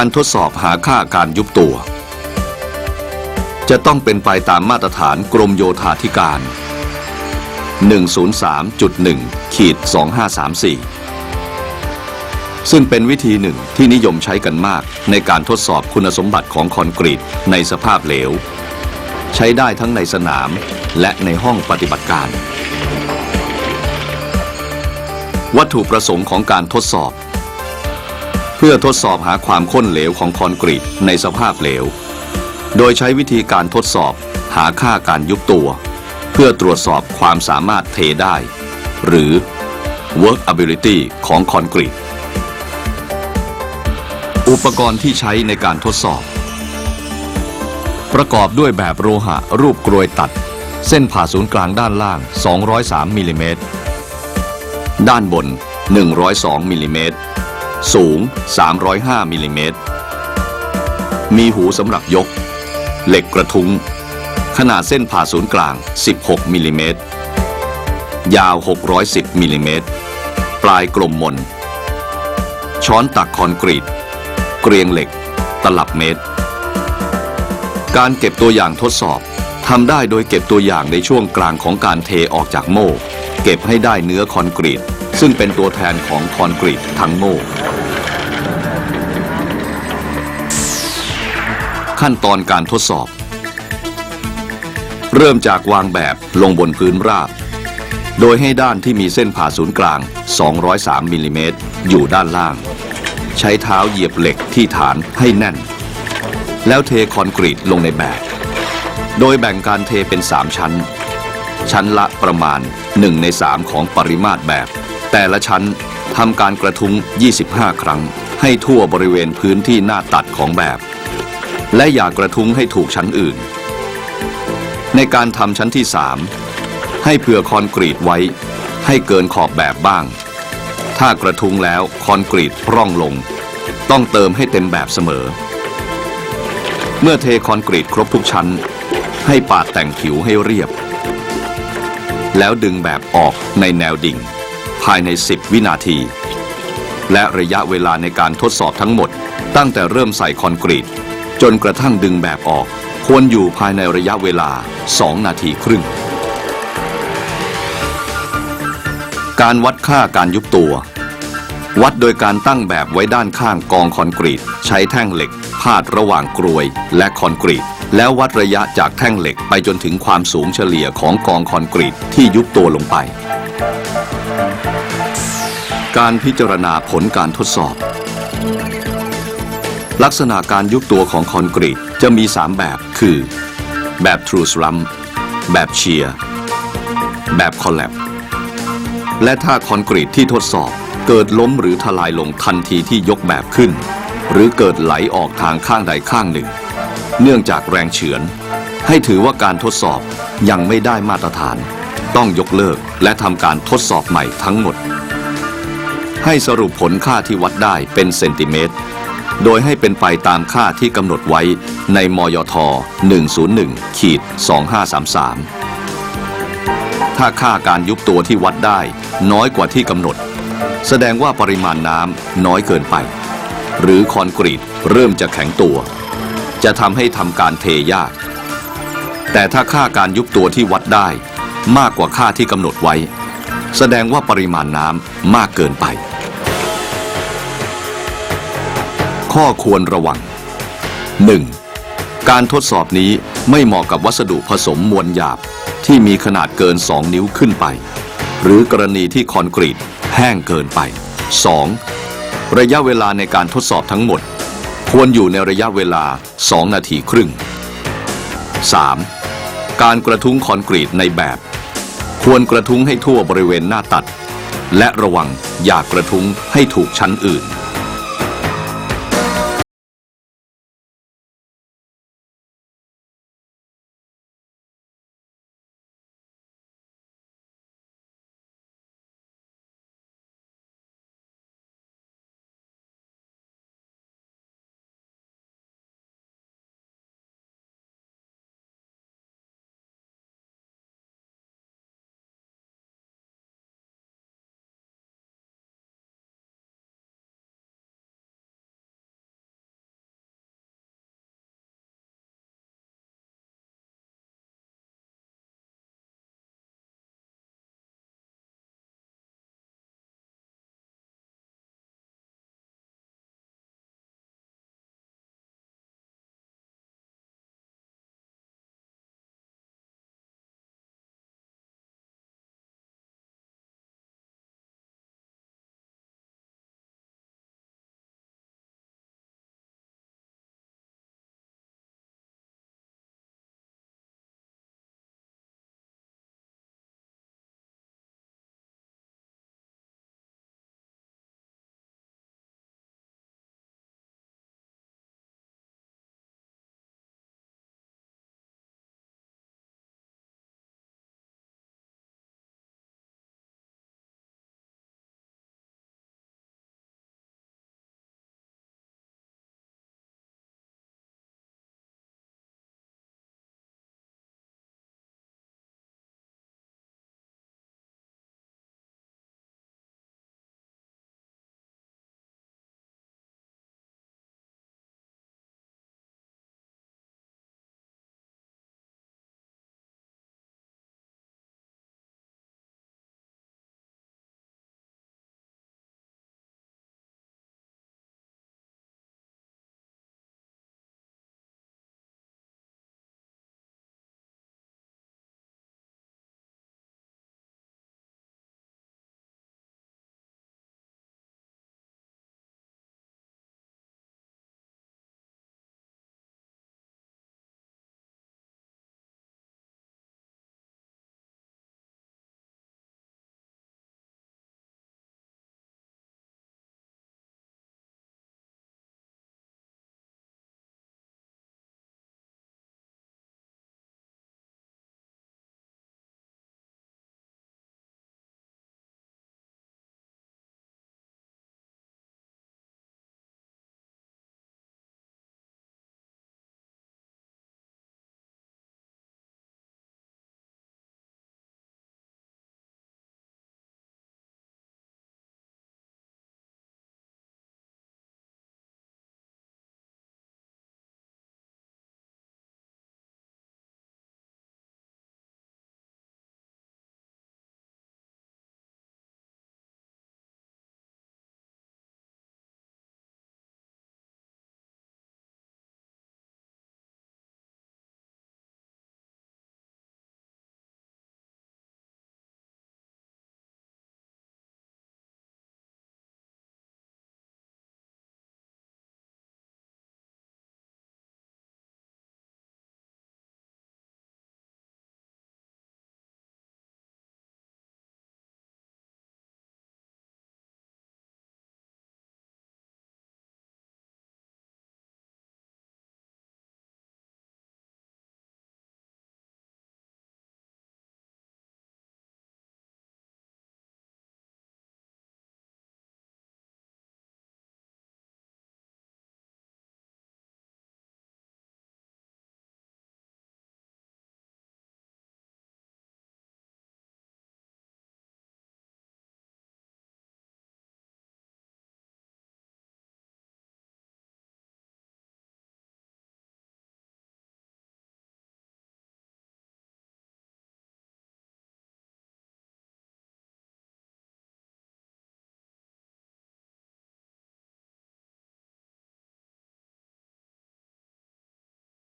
การทดสอบหาค่าการยุบตัว จะต้องเป็นไปตามมาตรฐานกรมโยธาธิการ 103.1ขีด2534 ซึ่งเป็นวิธีหนึ่งที่นิยมใช้กันมากในการทดสอบคุณสมบัติของคอนกรีตในสภาพเหลว ใช้ได้ทั้งในสนามและในห้องปฏิบัติการ วัตถุประสงค์ของการทดสอบ พื่อทดสอบหาความข้นเหลวของคอนกรีตในสภาพเหลว โดยใช้วิธีการทดสอบหาค่าการยุบตัว เพื่อตรวจสอบความสามารถเทได้ หรือ workability ของคอนกรีต อุปกรณ์ที่ใช้ในการทดสอบ ประกอบด้วยแบบโลหะรูปกรวยตัด เส้นผ่าศูนย์กลางด้านล่าง 203มิลลิเมตรด้านบน 102มิลลิเมตร สูง 305มิลลิเมตร มีหูสำหรับยก เหล็กกระทุ้ง ขนาดเส้นผ่าศูนย์กลาง 16มิลลิเมตร ยาว 610มิลลิเมตร ปลายกลมมน ช้อนตักคอนกรีต เกรียงเหล็ก ตลับเมตร การเก็บตัวอย่างทดสอบทำได้โดยเก็บตัวอย่างในช่วงกลางของการเทออกจากโม่ เก็บให้ได้เนื้อคอนกรีต ซึ่งเป็นตัวแทนของคอนกรีตทั้งโม่ขั้นตอนการทดสอบ เริ่มจากวางแบบลงบนพื้นราบ โดยให้ด้านที่มีเส้นผ่าศูนย์กลาง 203มิลลิเมตรอยู่ด้านล่าง ใช้เท้าเหยียบเหล็กที่ฐานให้แน่น แล้วเทคอนกรีตลงในแบบ โดยแบ่งการเทเป็น 3 ชั้นชั้นละประมาณ 1 ใน 3 ของปริมาตรแบบ แต่ละชั้นทำการกระทุ้ง 25 ครั้ง ให้ทั่วบริเวณพื้นที่หน้าตัดของแบบ และอย่ากระทุ้งให้ถูกชั้นอื่น ในการทำชั้นที่ 3 ให้เผื่อคอนกรีตไว้ ให้เกินขอบแบบบ้าง ถ้ากระทุ้งแล้วคอนกรีตร่องลง ต้องเติมให้เต็มแบบเสมอ เมื่อเทคอนกรีตครบทุกชั้น ให้ปาดแต่งผิวให้เรียบ แล้วดึงแบบออกในแนวดิ่ง ภายใน 10 วินาที และระยะเวลาในการทดสอบทั้งหมด ตั้งแต่เริ่มใส่คอนกรีต จนกระทั่งดึงแบบออก ควรอยู่ภายในระยะเวลา 2 นาทีครึ่ง การวัดค่าการยุบตัว วัดโดยการตั้งแบบไว้ด้านข้างกองคอนกรีต ใช้แท่งเหล็ก พาดระหว่างกรวยและคอนกรีตแล้ววัดระยะจากแท่งเหล็กไปจนถึงความสูงเฉลี่ยของกองคอนกรีตที่ยุบตัวลงไป การพิจารณาผลการทดสอบ ลักษณะการยุบตัวของคอนกรีตจะมี 3 แบบคือ แบบ True Slump แบบเชียร์แบบคอลแลบและถ้าคอนกรีตที่ทดสอบเกิดล้มหรือทลายลงทันทีที่ยกแบบขึ้น หรือเกิดไหลออกทางข้างใดข้างหนึ่ง เนื่องจากแรงเฉือน ให้ถือว่าการทดสอบยังไม่ได้มาตรฐาน ต้องยกเลิกและทำการทดสอบใหม่ทั้งหมด ให้สรุปผลค่าที่วัดได้เป็นเซนติเมตร โดยให้เป็นไปตามค่าที่กำหนดไว้ในมยท 101ขีด2533 ถ้าค่าการยุบตัวที่วัดได้น้อยกว่าที่กำหนด แสดงว่าปริมาณน้ำน้อยเกินไป หรือคอนกรีตเริ่มจะแข็งตัว จะทำให้ทำการเทยาก แต่ถ้าค่าการยุบตัวที่วัดได้มากกว่าค่าที่กำหนดไว้ แสดงว่าปริมาณน้ำมากเกินไป ข้อควรระวัง 1. การทดสอบนี้ไม่เหมาะกับวัสดุผสมมวลหยาบที่มีขนาดเกิน 2 นิ้วขึ้นไป หรือกรณีที่คอนกรีตแห้งเกินไป 2. ระยะเวลาในการทดสอบทั้งหมด ควรอยู่ในระยะเวลา 2 นาทีครึ่ง 3. การกระทุ้งคอนกรีตในแบบ ควรกระทุ้งให้ทั่วบริเวณหน้าตัด และระวังอย่ากระทุ้งให้ถูกชั้นอื่น